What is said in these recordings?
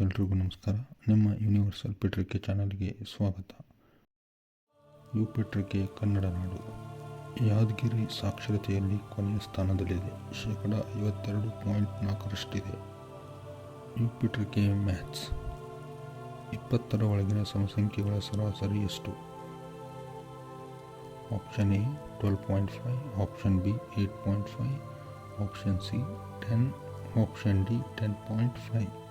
ಎಲ್ರಿಗೂ ನಮಸ್ಕಾರ. ನಿಮ್ಮ ಯೂನಿವರ್ಸಲ್ ಪಿಟ್ರಿಕೆ ಚಾನಲ್ಗೆ ಸ್ವಾಗತ. ಯು ಪತ್ರಿಕೆ ಕನ್ನಡ ನಾಡು. ಯಾದಗಿರಿ ಸಾಕ್ಷರತೆಯಲ್ಲಿ ಕೊನೆಯ ಸ್ಥಾನದಲ್ಲಿದೆ. ಶೇಕಡ ಐವತ್ತೆರಡು ಪಾಯಿಂಟ್ ನಾಲ್ಕರಷ್ಟಿದೆ. ಯು ಪತ್ರಿಕೆ ಮ್ಯಾಥ್ಸ್ ಇಪ್ಪತ್ತರ ಒಳಗಿನ ಸಮಸಂಖ್ಯೆಗಳ ಸರಾಸರಿ ಎಷ್ಟು? Option A twelve point five, option B eight point five, option C ten, option D ten point five.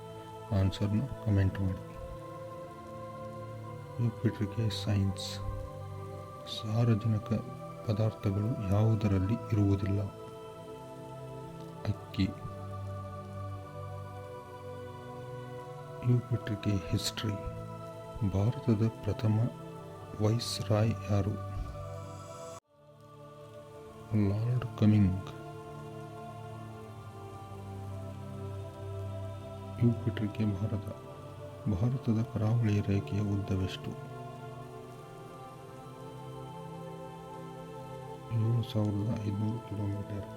ಆನ್ಸರ್ನ comment ಮಾಡಿ. ಯುಪಿಟ್ರಿಗೆ ಸೈನ್ಸ್. ಸಾರಜನಕ ಪದಾರ್ಥಗಳು ಯಾವುದರಲ್ಲಿ ಇರುವುದಿಲ್ಲ? ಅಕ್ಕಿ. ಯುಪಿಟ್ರಿಗೆ ಹಿಸ್ಟ್ರಿ. ಭಾರತದ ಪ್ರಥಮ ವೈಸ್ ರಾಯ್ ಯಾರು? Lord coming. ಯುಪಿಟ್ರಿಗೆ ಭಾರತ ಭಾರತದ ಕರಾವಳಿ ರೇಖೆಯ ಉದ್ದವೆಷ್ಟು ಏಳು ಸಾವಿರದ ಐದುನೂರು ಕಿಲೋಮೀಟರ್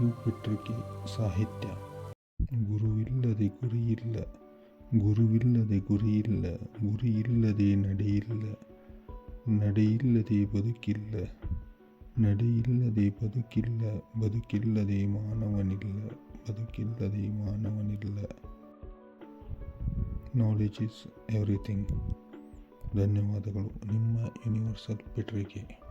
ಯುಪಿಟ್ರಿಗೆ ಸಾಹಿತ್ಯ ಗುರುವಿಲ್ಲದೆ ಗುರಿಯಿಲ್ಲ ಗುರುವಿಲ್ಲದೆ ಗುರಿಯಿಲ್ಲ ಗುರಿಯಿಲ್ಲದೆ ನಡೆಯಿಲ್ಲ ನಡೆಯಿಲ್ಲದೆ ಬದುಕಿಲ್ಲ ನಡೆಯಿಲ್ಲದೆ ಬದುಕಿಲ್ಲ ಬದುಕಿಲ್ಲದೆ ಮಾನವನಿಲ್ಲ ಬದುಕಿಲ್ಲದೆ ಮಾನವನಿಲ್ಲ. ನಾಲೆಜ್ ಈಸ್ ಎವ್ರಿಥಿಂಗ್ ಧನ್ಯವಾದಗಳು. ನಿಮ್ಮ ಯೂನಿವರ್ಸಲ್ ಪೆಟ್ರಿಗೆ